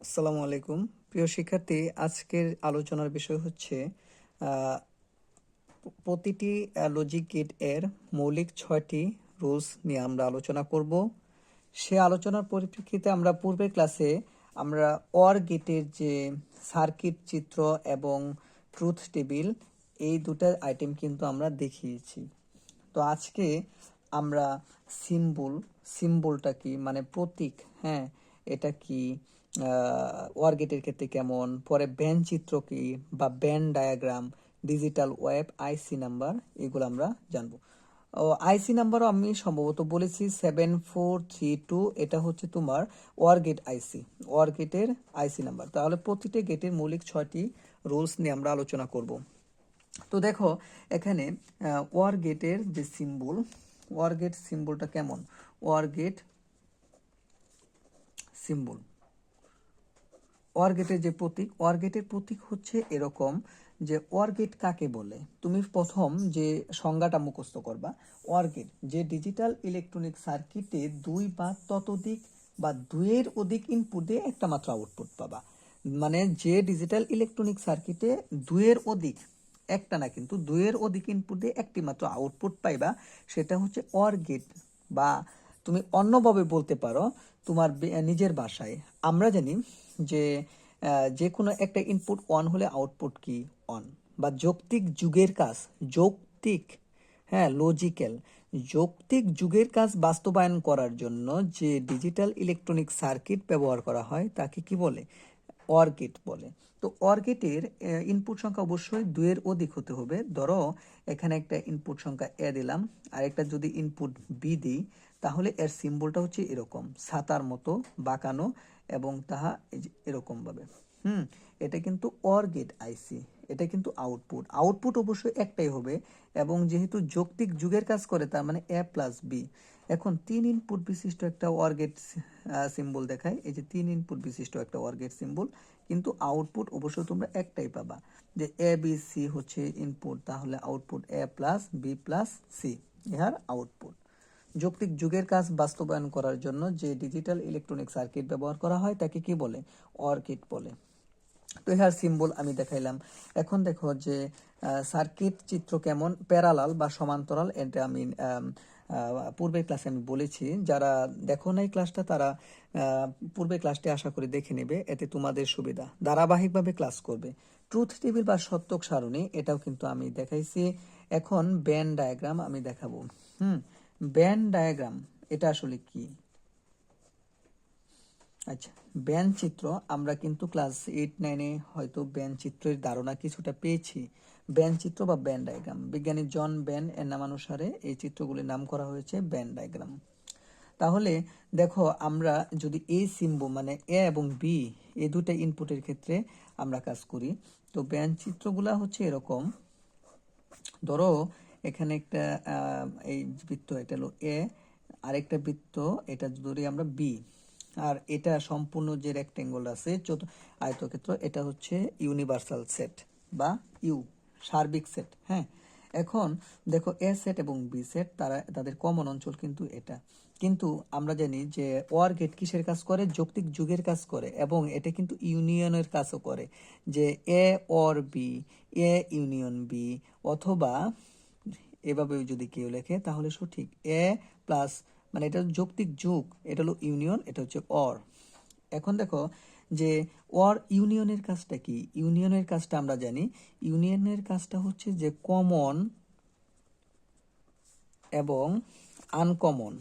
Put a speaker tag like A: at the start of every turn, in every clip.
A: আসসালামু আলাইকুম। প্রিয় শিক্ষার্থী, আজকের আলোচনার বিষয় হচ্ছে প্রতিটি লজিক গেটের মৌলিক ছয়টি রুলস নিয়ে আমরা আলোচনা করব। সে আলোচনার পরিপ্রেক্ষিতে আমরা পূর্বের ক্লাসে আমরা অর গেটের যে সার্কিট চিত্র এবং ট্রুথ টেবিল এই দুটা আইটেম কিন্তু আমরা দেখিয়েছি। তো আজকে আমরা সিম্বল সিম্বলটা কি? মানে প্রতীক হ্যাঁ এটা কি? ওয়ার গেটের ক্ষেত্রে কেমন? পরে ব্যান্ড চিত্র কি বা band diagram, digital wave, IC number, এগুলো আমরা জানব। ও, আইসি নাম্বারও আমি সম্ভবত বলেছি সেভেন ফোর থ্রি টু, এটা হচ্ছে তোমার ওয়ার গেট আইসি, ওয়ার গেটের আইসি নাম্বার। তাহলে প্রতিটি গেটের মৌলিক ছয়টি রুলস নিয়ে আমরা আলোচনা করব। তো দেখো, এখানে ওয়ার গেটের যে সিম্বল, ওয়ার গেট সিম্বলটা কেমন? War gate symbol. ওয়ার গেটের যে প্রতীক ওয়ার গেটের প্রতীক হচ্ছে এরকম যে ওয়ার গেট কাকে বলে? তুমি প্রথম যে সংজ্ঞাটা মুখস্থ করবা ওয়ার গেট যে ডিজিটাল ইলেকট্রনিক সার্কিটে দুই বা ততোধিক বা দুইয়ের অধিক ইনপুট দিয়ে একটা মাত্র আউটপুট পাবা। মানে যে ডিজিটাল ইলেকট্রনিক সার্কিটে দুইয়ের অধিক, একটা না কিন্তু দুইয়ের অধিক ইনপুট দিয়ে একটি মাত্র আউটপুট পাইবা, সেটা হচ্ছে অর গেট বা তুমি অন্যভাবে বলতে পারো তোমার নিজের ভাষায় আমরা জানি যে যে কোনো একটা ইনপুট অন হলে আউটপুট কি অন বা যৌক্তিক যুগের কাজ, যৌক্তিক হ্যাঁ লজিক্যাল যৌক্তিক যুগের কাজ বাস্তবায়ন করার জন্য যে ডিজিটাল ইলেকট্রনিক সার্কিট ব্যবহার করা হয়, তাকে কি বলে? অর্গেট বলে। তো অর্গেটের ইনপুট সংখ্যা অবশ্যই দুইয়ের অধিক হতে হবে। ধরো, এখানে একটা ইনপুট সংখ্যা এ দিলাম আর একটা যদি ইনপুট বি দিই তাহলে এর সিম্বলটা হচ্ছে এরকম। ছাতার মতো বাঁকানো এবং তাহা এই যে এরকম ভাবে হুম, এটা কিন্তু অর গেট আইসি এটা কিন্তু আউটপুট আউটপুট অবশ্যই একটাই হবে এবং যেহেতু যৌক্তিক যুগের কাজ করে, তার মানে এ প্লাস বি এখন তিন ইনপুট বিশিষ্ট একটা ওয়ার গেট সিম্বল দেখায়। এই যে তিন ইনপুট বিশিষ্ট একটা ওয়ার গেট সিম্বল কিন্তু আউটপুট অবশ্যই তোমরা একটাই পাবা। যে এ বি সি হচ্ছে ইনপুট তাহলে output A plus B plus C ইহার আউটপুট যৌক্তিক যুগের কাজ বাস্তবায়ন করার জন্য যে ডিজিটাল ইলেকট্রনিক সার্কিট ব্যবহার করা হয় তাকে কি বলে? অর্কিট বলে। তো ইহার সিম্বল আমি দেখাইলাম। এখন দেখো যে সার্কিট চিত্র কেমন? প্যারালাল বা সমান্তরাল এটা আমি পূর্বের ক্লাসে আমি বলেছি। যারা দেখো নাই ক্লাসটা তারা আহ, পূর্বের ক্লাসটি আশা করি দেখে নেবে। এতে তোমাদের সুবিধা। ধারাবাহিকভাবে ক্লাস করবে। ট্রুথ টেবিল বা সত্যক সারণী এটাও কিন্তু আমি দেখাইছি। এখন ব্যান্ড ডায়াগ্রাম আমি দেখাবো। হুম? ব্যান্ড ডায়াগ্রাম, এটা আসলে কি? আচ্ছা ব্যান চিত্র, আমরা কিন্তু ক্লাস এইট, নাইনে হয়তো ব্যান চিত্রের ধারণা কিছুটা পেয়েছি। ব্যান চিত্র বা ব্যান ডায়াগ্রাম। বিজ্ঞানী জন ব্যান এর নামানুসারে এই চিত্রগুলির নাম করা হয়েছে ব্যান ডায়াগ্রাম। তাহলে দেখো, আমরা যদি এ সিম্বো মানে এ এবং বি, এ দুটো ইনপুটের ক্ষেত্রে আমরা কাজ করি। তো ব্যান চিত্রগুলা হচ্ছে এরকম। ধরো এখানে একটা এই বৃত্ত, এটা হলো এ আরেকটা বৃত্ত, এটা ধরি আমরা বি আর এটা সম্পূর্ণ যে রেক্টেঙ্গল আছে আয়তক্ষেত্র, এটা হচ্ছে ইউনিভার্সাল সেট বা ইউ সার্বিক সেট হ্যাঁ? এখন দেখো এ সেট এবং বি সেট তারা, তাদের কমন অঞ্চল কিন্তু এটা। কিন্তু আমরা জানি যে ওয়ার গেট কিসের কাজ করে? যৌক্তিক যুগের কাজ করে, এবং এটা কিন্তু ইউনিয়নের কাজও করে। যে A or B A union B অথবা এভাবে যদি কেউ লেখে, তাহলে সঠিক। এ প্লাস মানে এটা যৌক্তিক যুগ, এটা হলো ইউনিয়ন, এটা হচ্ছে অর। এখন দেখো যে অর ইউনিয়নের কাজটা কি? ইউনিয়নের কাজটা আমরা জানি। ইউনিয়নের কাজটা হচ্ছে যে কমন এবং আনকমন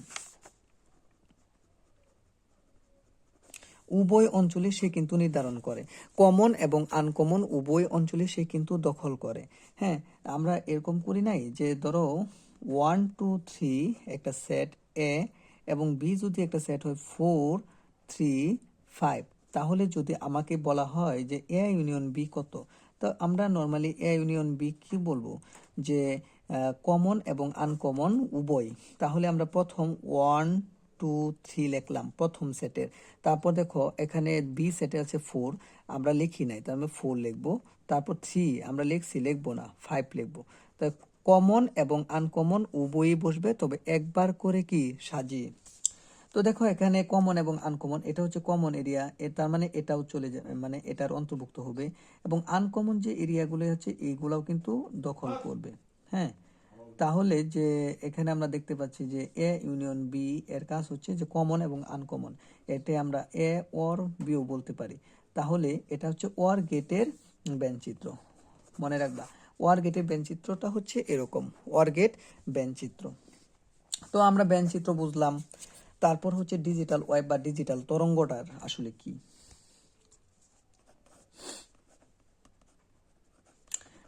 A: উভয় অঞ্চলে সে কিন্তু নির্ধারণ করে। কমন এবং আনকমন উভয় অঞ্চলে সে কিন্তু দখল করে। হ্যাঁ আমরা এরকম করি নাই যে ধরো ওয়ান টু থ্রি একটা সেট এ এবং বি যদি একটা সেট হয় ফোর থ্রি ফাইভ তাহলে যদি আমাকে বলা হয় যে এ ইউনিয়ন বি কত? তো আমরা নর্মালি এ ইউনিয়ন বি কি বলব? যে কমন এবং আনকমন উভয়। তাহলে আমরা প্রথম ওয়ান টু থ্রি লিখলাম প্রথম সেটের তারপর দেখো, এখানে বি সেটে আছে ফোর আমরা লিখি নাই, তার মানে ফোর লিখব। তারপর থ্রি আমরা লিখছি, লিখব না ফাইভ লিখব। তা কমন এবং আনকমন উভয়ই বসবে, তবে একবার করে কি সাজিয়ে। তো দেখো, এখানে কমন এবং আনকমন এটা হচ্ছে কমন এরিয়া তার মানে এটাও চলে যাবে মানে এটার অন্তর্ভুক্ত হবে। এবং আনকমন যে এরিয়াগুলো হচ্ছে এইগুলাও কিন্তু দখল করবে হ্যাঁ? তাহলে যে এখানে আমরা দেখতে পাচ্ছি যে এ ইউনিয়ন বি এর কাজ হচ্ছে যে কমন এবং আনকমন এতে আমরা এ অর বিও বলতে পারি। তাহলে এটা হচ্ছে ওয়ার গেটের ব্যঞ্চিত্র। মনে রাখবা ওয়ার গেটের ব্যঞ্চিত্রটা হচ্ছে এরকম ওয়ার গেট ব্যঞ্চিত্র। তো আমরা ব্যঞ্চিত্র বুঝলাম। তারপর হচ্ছে ডিজিটাল ওয়েব বা ডিজিটাল তরঙ্গটার আসলে কি?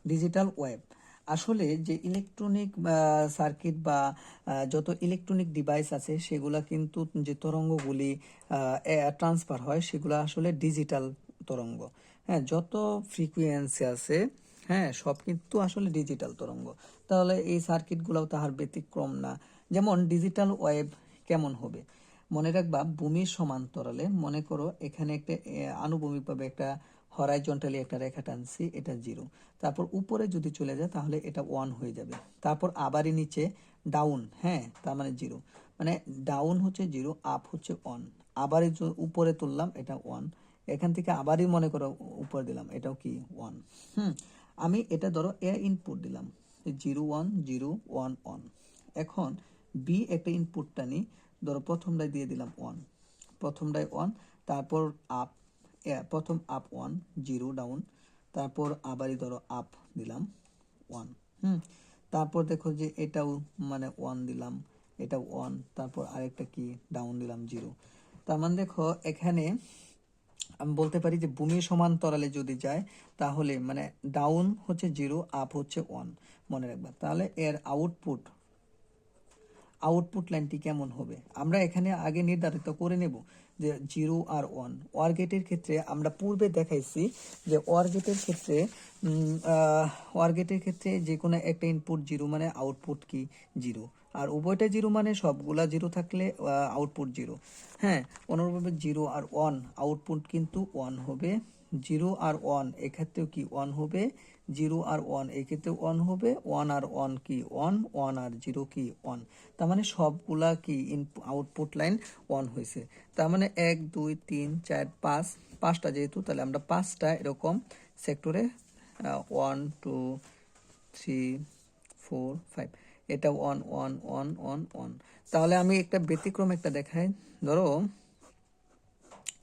A: ডিজিটাল ওয়েব আসলে যে ইলেকট্রনিক সার্কিট বা যত ইলেকট্রনিক ডিভাইস আছে, সেগুলা কিন্তু যে তরঙ্গগুলি ট্রান্সফার হয়, সেগুলো আসলে ডিজিটাল তরঙ্গ। হ্যাঁ যত ফ্রিকুয়েন্সি আছে হ্যাঁ সব কিন্তু আসলে ডিজিটাল তরঙ্গ। তাহলে এই সার্কিটগুলোও তাহার ব্যতিক্রম না। যেমন ডিজিটাল ওয়েব কেমন হবে? মনে রাখবা, ভূমির সমান্তরালে মনে করো এখানে একটা আনুভূমিকভাবে একটা হরাইজন্টালি একটা রেখা টানছি, এটা জিরো। তারপর উপরে যদি চলে যায়, তাহলে এটা ওয়ান হয়ে যাবে। তারপর আবারই নিচে ডাউন হ্যাঁ তার মানে জিরো। মানে ডাউন হচ্ছে জিরো, আপ হচ্ছে ওয়ান। আবারই উপরে তুললাম, এটা ওয়ান। এখান থেকে আবারই মনে করো উপরে দিলাম, এটাও কি ওয়ান। হুম, আমি এটা ধরো এ ইনপুট দিলাম। Zero one zero one one. এখন বি একটা ইনপুটটা নিই। ধরো প্রথমটায় দিয়ে দিলাম ওয়ান। প্রথমটায় ওয়ান, তারপর আপ প্রথম আপ ওয়ান জিরো ডাউন তারপর আবারই ধরো আপ দিলাম ওয়ান হুম, তারপর দেখো যে এটাও মানে ওয়ান দিলাম, এটা ওয়ান তারপর আরেকটা কি ডাউন দিলাম জিরো তার মানে দেখো এখানে আমি বলতে পারি যে ভূমি সমান্তরালে যদি যায়, তাহলে মানে ডাউন হচ্ছে জিরো আপ হচ্ছে ওয়ান মনে রাখবা, তাহলে এর আউটপুট আউটপুট লাইনটি কেমন হবে? আমরা এখানে আগে নির্ধারিত করে নেব যে জিরো আর ওয়ান ওয়ার গেটের ক্ষেত্রে আমরা পূর্বে দেখাইছি যে ওয়ার গেটের ক্ষেত্রে ওয়ার গেটের ক্ষেত্রে যে কোনো একটা ইনপুট জিরো মানে আউটপুট কি জিরো আর উভয়টা জিরো মানে সবগুলা জিরো থাকলে আউটপুট জিরো হ্যাঁ অনুরূপভাবে জিরো আর ওয়ান আউটপুট কিন্তু ওয়ান হবে। জিরো আর ওয়ান, এক্ষেত্রেও কি ওয়ান হবে? জিরো আর ওয়ান এক্ষেত্রে ওয়ান হবে। ওয়ান আর ওয়ান কি ওয়ান? ওয়ান আর জিরো কি ওয়ান? তার মানে সবগুলা কি ইন, আউটপুট লাইন ওয়ান হয়েছে। তার মানে এক, দুই, তিন, চার, পাঁচ, পাঁচটা যেহেতু, তাহলে আমরা পাঁচটা এরকম সেক্টরে one, two, three, four, five, এটা one one one one one. তাহলে আমি একটা ব্যতিক্রম একটা দেখাই। ধরো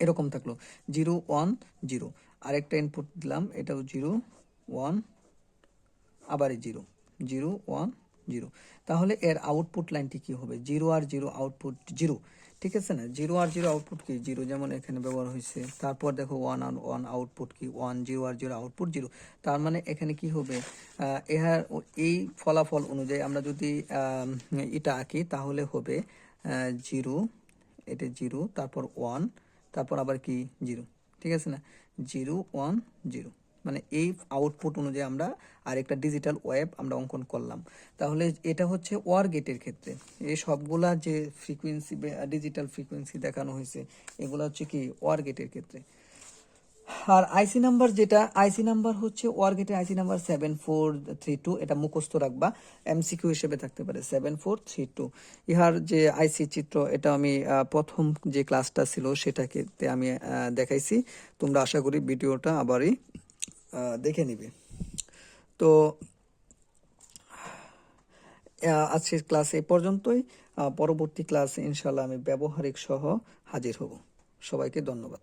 A: এরকম থাকল। Zero one, zero. আরেকটা ইনপুট দিলাম, এটাও জিরো, ওয়ান আবার জিরো। Zero, one, zero. তাহলে এর আউটপুট লাইনটি কি হবে? জিরো আর জিরো আউটপুট জিরো। ঠিক আছে না? জিরো আর জিরো আউটপুট কি? জিরো যেমন এখানে ব্যবহার হয়েছে। তারপর দেখো ওয়ান আর ওয়ান আউটপুট কি? ওয়ান জিরো আর জিরো আউটপুট জিরো। তার মানে এখানে কি হবে? এহার এই ফলাফল অনুযায়ী আমরা যদি এটা আঁকি, তাহলে হবে জিরো, এটা জিরো, তারপর ওয়ান তারপর আবার কি? জিরো। ঠিক আছে না? Zero, one, zero. মানে এই আউটপুট অনুযায়ী আমরা আরেকটা ডিজিটাল ওয়েব আমরা অঙ্কন করলাম। তাহলে এটা হচ্ছে ওয়ার গেটের ক্ষেত্রে। এই সবগুলা যে ফ্রিকোয়েন্সি ডিজিটাল ফ্রিকোয়েন্সি দেখানো হয়েছে, এগুলো হচ্ছে কি? ওয়ার গেটের ক্ষেত্রে। আর আইসি নাম্বার যেটা আইসি নাম্বার হচ্ছে ওয়ার গেটের IC number seven four three two এটা মুখস্থ রাখবা। এমসিকিউ হিসেবে থাকতে পারে সেভেন ফোর থ্রি টু ইহার যে আইসি চিত্র, এটা আমি প্রথম যে ক্লাসটা ছিল সেটাকে আমি দেখাইছি। তোমরা আশা করি ভিডিওটা আবারই দেখে নিবে। তো আজকের ক্লাস এই পর্যন্তই। পরবর্তী ক্লাস ইনশাল্লাহ আমি ব্যবহারিক সহ হাজির হব। সবাইকে ধন্যবাদ।